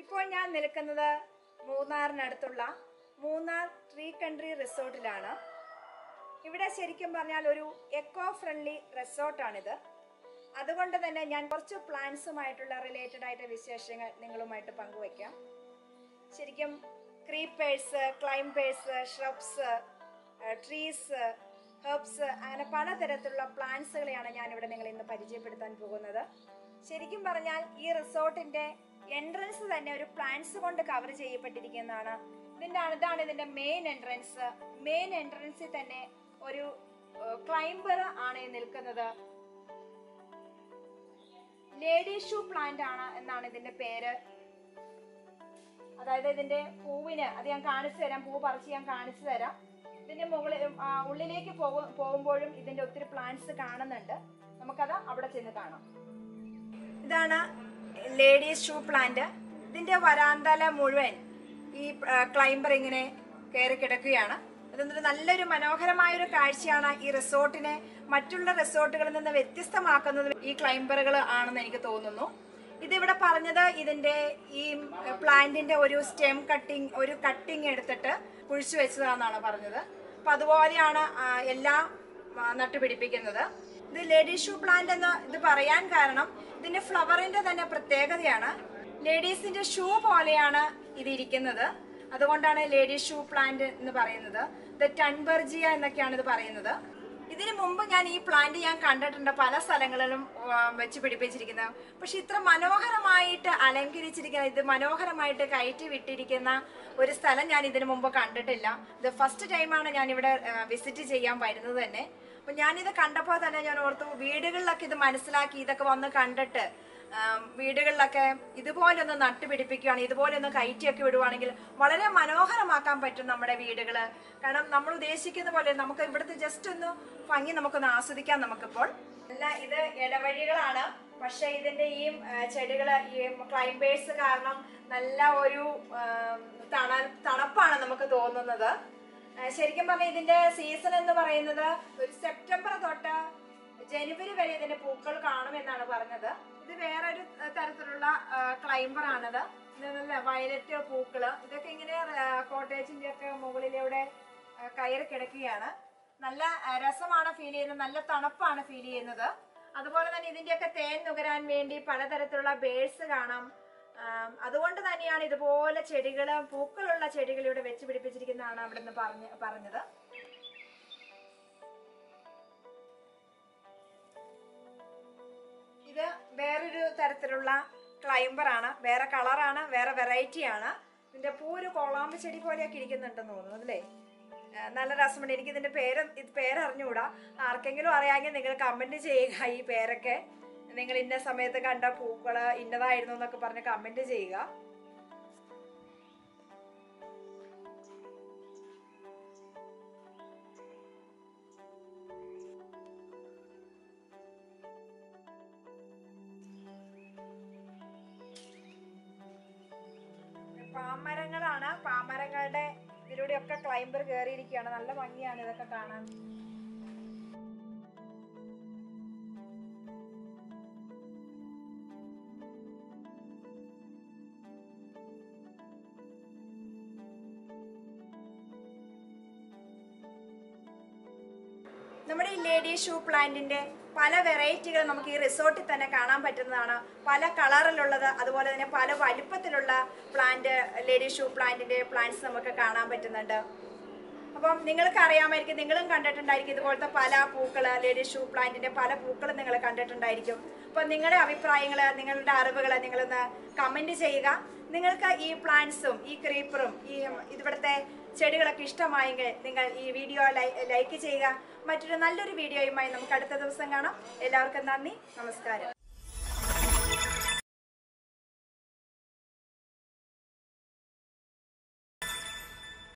ഇപ്പോൾ ഞാൻ നിൽക്കുന്നത് മൂന്നാറിനടുത്തുള്ള മൂന്നാർ ട്രീ കൺട്രി റിസോർട്ടിലാണ്. ഇവിടെ ശരിക്കും പറഞ്ഞാൽ ഒരു എക്കോ ഫ്രണ്ട്ലി റിസോർട്ടാണിത്. അതുകൊണ്ട് തന്നെ ഞാൻ കുറച്ച് പ്ലാന്റ്സുമായിട്ടുള്ള റിലേറ്റഡ് ആയിട്ട് വിശേഷങ്ങൾ നിങ്ങളുമായിട്ട് പങ്കുവയ്ക്കാം. ശരിക്കും creepers climbers shrubs trees herbs അങ്ങനെ പലതരത്തിലുള്ള പ്ലാന്റ്സുകളെയാണ് ഞാൻ ഇവിടെ നിങ്ങൾ ഇന്ന് പരിചയപ്പെടുത്താൻ പോകുന്നത്. ശരിക്കും പറഞ്ഞാൽ ഈ റിസോർട്ടിന്റെ എൻട്രൻസ് തന്നെ ഒരു പ്ലാന്റ്സ് കൊണ്ട് കവർ ചെയ്യപ്പെട്ടിരിക്കുന്നതാണ്. ഇതിന്റെ ഇതാണ് ഇതിന്റെ മെയിൻ എൻട്രൻസ് മെയിൻ എൻട്രൻസിൽ തന്നെ ഒരു ക്ലൈംബർ ആണ് നിൽക്കുന്നത്. ലേഡി ഷൂ പ്ലാന്റ് ആണ് എന്നാണ് ഇതിന്റെ പേര്. അതായത് ഇതിന്റെ പൂവിന് അത് ഞാൻ കാണിച്ചു തരാം. പൂ പറിച്ച് ഞാൻ കാണിച്ചു തരാം. ഉള്ളിലേക്ക് പോകുമ്പോഴും ഇതിന്റെ ഒത്തിരി പ്ലാന്റ്സ് കാണുന്നുണ്ട്. നമുക്കത് അവിടെ ചെന്ന് കാണാം. ഇതാണ് ലേഡീസ് ഷൂ പ്ലാന്റ്. ഇതിന്റെ വരാന്തല മുഴുവൻ ഈ ക്ലൈംബർ ഇങ്ങനെ കയറി കിടക്കുകയാണ്. അതൊന്നൊരു നല്ലൊരു മനോഹരമായ ഒരു കാഴ്ചയാണ് ഈ റിസോർട്ടിനെ മറ്റുള്ള റിസോർട്ടുകളിൽ നിന്ന് വ്യത്യസ്തമാക്കുന്നത് ഈ ക്ലൈംബറുകൾ ആണെന്ന് എനിക്ക് തോന്നുന്നു. ഇതിവിടെ പറഞ്ഞത് ഇതിന്റെ ഈ പ്ലാന്റിന്റെ ഒരു സ്റ്റെം കട്ടിങ് ഒരു കട്ടിങ് എടുത്തിട്ട് കുഴിച്ചു വെച്ചതാണെന്നാണ് പറഞ്ഞത്. അപ്പൊ അതുപോലെയാണ് എല്ലാ നട്ടുപിടിപ്പിക്കുന്നത്. ഇത് ലേഡി ഷൂ പ്ലാന്റ് എന്ന് ഇത് പറയാൻ കാരണം ഇതിന്റെ ഫ്ലവറിന്റെ തന്നെ പ്രത്യേകതയാണ്. ലേഡീസിന്റെ ഷൂ പോലെയാണ് ഇത് ഇരിക്കുന്നത്. അതുകൊണ്ടാണ് ലേഡീസ് ഷൂ പ്ലാന്റ് എന്ന് പറയുന്നത്. ദ ടൺബർജിയ എന്നൊക്കെയാണ് ഇത് പറയുന്നത്. ഇതിനു മുമ്പ് ഞാൻ ഈ പ്ലാന്റ് ഞാൻ കണ്ടിട്ടുണ്ട് പല സ്ഥലങ്ങളിലും വെച്ച് പിടിപ്പിച്ചിരിക്കുന്നത് പക്ഷെ ഇത്ര മനോഹരമായിട്ട് അലങ്കരിച്ചിരിക്കുന്ന ഇത് മനോഹരമായിട്ട് കയറ്റി വിട്ടിരിക്കുന്ന ഒരു സ്ഥലം ഞാൻ ഇതിനു മുമ്പ് കണ്ടിട്ടില്ല. ഇത് ഫസ്റ്റ് ടൈമാണ് ഞാൻ ഇവിടെ വിസിറ്റ് ചെയ്യാൻ വരുന്നത് തന്നെ. അപ്പൊ ഞാനിത് കണ്ടപ്പോൾ തന്നെ ഞാൻ ഓർത്തു വീടുകളിലൊക്കെ ഇത് മനസ്സിലാക്കി ഇതൊക്കെ വന്ന് കണ്ടിട്ട് വീടുകളിലൊക്കെ ഇതുപോലെ ഒന്ന് നട്ടുപിടിപ്പിക്കുകയാണ് ഇതുപോലെ ഒന്ന് കയറ്റിയൊക്കെ വിടുവാണെങ്കിൽ വളരെ മനോഹരമാക്കാൻ പറ്റും നമ്മുടെ വീടുകൾ കാരണം നമ്മൾ ഉദ്ദേശിക്കുന്ന പോലെ നമുക്ക് ഇവിടുത്തെ ജസ്റ്റ് ഒന്ന് ഭംഗി നമുക്കൊന്ന് ആസ്വദിക്കാം നമുക്കിപ്പോൾ. അല്ല ഇത് ഇടവഴികളാണ്. പക്ഷെ ഇതിന്റെ ഈ ചെടികൾ ഈ ക്ലൈംബേഴ്സ് കാരണം നല്ല ഒരു തണ തണുപ്പാണ് നമുക്ക് തോന്നുന്നത്. ശരിക്കും പറഞ്ഞാൽ ഇതിന്റെ സീസൺ എന്ന് പറയുന്നത് ഒരു സെപ്റ്റംബർ തൊട്ട് ജനുവരി വരെ ഇതിന്റെ പൂക്കൾ കാണുമെന്നാണ് പറഞ്ഞത്. ഇത് വേറൊരു തരത്തിലുള്ള ക്ലൈംബർ ആണിത്. നല്ല വയലറ്റ് പൂക്കൾ. ഇതൊക്കെ ഇങ്ങനെ കോട്ടേജിന്റെ ഒക്കെ മുകളിലൂടെ കയറി കിടക്കുകയാണ്. നല്ല രസമാണ് ഫീൽ ചെയ്യുന്നത്. നല്ല തണുപ്പാണ് ഫീൽ ചെയ്യുന്നത്. അതുപോലെ തന്നെ ഇതിന്റെയൊക്കെ തേൻ നുകരാൻ വേണ്ടി പലതരത്തിലുള്ള ബേഴ്സ് കാണാം. അതുകൊണ്ട് തന്നെയാണ് ഇതുപോലെ ചെടികൾ പൂക്കളുള്ള ചെടികൾ ഇവിടെ വെച്ച് പിടിപ്പിച്ചിരിക്കുന്നതാണ് അവിടെ നിന്ന് പറഞ്ഞ് പറഞ്ഞത്. വേറൊരു തരത്തിലുള്ള ക്ലൈംബർ ആണ് വേറെ കളറാണ് വേറെ വെറൈറ്റി ആണ് ഇതിന്റെ പൂ ഒരു കൊളാമ്പ് ചെടി പോലെയൊക്കെ ഇരിക്കുന്നുണ്ടെന്ന് തോന്നുന്നു അല്ലേ? നല്ല രസമുണ്ട്. എനിക്ക് ഇതിന്റെ പേര് ഇത് പേരറിഞ്ഞുകൂടാ. ആർക്കെങ്കിലും അറിയാമെങ്കിൽ നിങ്ങൾ കമന്റ് ചെയ്യുക ഈ പേരൊക്കെ. നിങ്ങൾ ഇന്ന സമയത്ത് കണ്ട പൂക്കൾ ഇന്നതായിരുന്നു എന്നൊക്കെ പറഞ്ഞ് കമന്റ് ചെയ്യുക. പാമരങ്ങളാണ്. പാമരങ്ങളുടെ ഇതിലൂടെയൊക്കെ ക്ലൈംബർ കയറിയിരിക്കുകയാണ് നല്ല ഭംഗിയാണ് ഇതൊക്കെ കാണാൻ. നമ്മുടെ ഈ ലേഡി ഷൂ പ്ലാന്റിന്റെ പല വെറൈറ്റികൾ നമുക്ക് ഈ റിസോർട്ടിൽ തന്നെ കാണാൻ പറ്റുന്നതാണ്. പല കളറിലുള്ളത് അതുപോലെ തന്നെ പല വലിപ്പത്തിലുള്ള പ്ലാന്റ് ലേഡി ഷൂ പ്ലാന്റിന്റെ പ്ലാന്റ്സ് നമുക്ക് കാണാൻ പറ്റുന്നുണ്ട്. അപ്പം നിങ്ങൾക്ക് അറിയാമായിരിക്കും നിങ്ങളും കണ്ടിട്ടുണ്ടായിരിക്കും ഇതുപോലത്തെ പല പൂക്കൾ ലേഡി ഷൂ പ്ലാന്റിന്റെ പല പൂക്കളും നിങ്ങൾ കണ്ടിട്ടുണ്ടായിരിക്കും. അപ്പം നിങ്ങളുടെ അഭിപ്രായങ്ങൾ നിങ്ങളുടെ അറിവുകൾ നിങ്ങളൊന്ന് കമന്റ് ചെയ്യുക. നിങ്ങൾക്ക് ഈ പ്ലാന്റ്സും ഈ ക്രീപ്പറും ഈ ഇവിടുത്തെ ചെടികളൊക്കെ ഇഷ്ടമായെങ്കിൽ നിങ്ങൾ ഈ വീഡിയോ ലൈക്ക് ചെയ്യുക. മറ്റൊരു നല്ലൊരു വീഡിയോയുമായി നമുക്ക് അടുത്ത ദിവസം കാണാം. എല്ലാവർക്കും നന്ദി നമസ്കാരം.